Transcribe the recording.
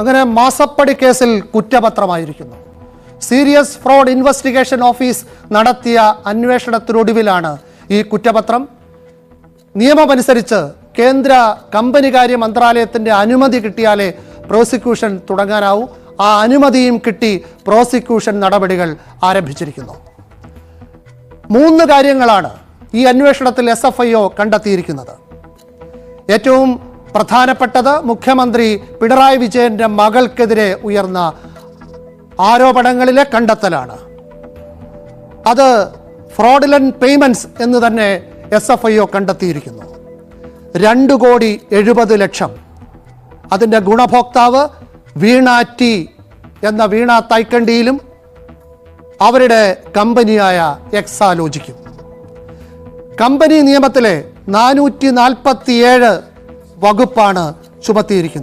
അങ്ങനെ മാസപ്പടി കേസിൽ കുറ്റപത്രമായിരിക്കുന്നു. സീരിയസ് ഫ്രോഡ് ഇൻവെസ്റ്റിഗേഷൻ ഓഫീസ് നടത്തിയ അന്വേഷണത്തിനൊടുവിലാണ് ഈ കുറ്റപത്രം. നിയമമനുസരിച്ച് കേന്ദ്ര കമ്പനികാര്യ മന്ത്രാലയത്തിന്റെ അനുമതി കിട്ടിയാലേ പ്രോസിക്യൂഷൻ തുടങ്ങാനാവൂ. ആ അനുമതിയും കിട്ടി പ്രോസിക്യൂഷൻ നടപടികൾ ആരംഭിച്ചിരിക്കുന്നു. മൂന്ന് കാര്യങ്ങളാണ് ഈ അന്വേഷണത്തിൽ എസ് എഫ് ഐ ഒ കണ്ടെത്തിയിരിക്കുന്നത്. ഏറ്റവും പ്രധാനപ്പെട്ടത് മുഖ്യമന്ത്രി പിണറായി വിജയന്റെ മകൾക്കെതിരെ ഉയർന്ന ആരോപണങ്ങളിലെ കണ്ടെത്തലാണ്. അത് ഫ്രോഡിലൻ പേയ്മെന്റ്സ് എന്ന് തന്നെ എസ് എഫ് ഐ ഒ കണ്ടെത്തിയിരിക്കുന്നു. രണ്ട് കോടി എഴുപത് ലക്ഷം. അതിന്റെ ഗുണഭോക്താവ് വീണ ടി എന്ന വീണ തൈക്കണ്ടിയിലും അവരുടെ കമ്പനിയായ എക്സാലോജിക്കും. കമ്പനി നിയമത്തിലെ നാനൂറ്റി നാൽപ്പത്തിയേഴ് വകുപ്പാണ് ചുമത്തിയിരിക്കുന്നത്.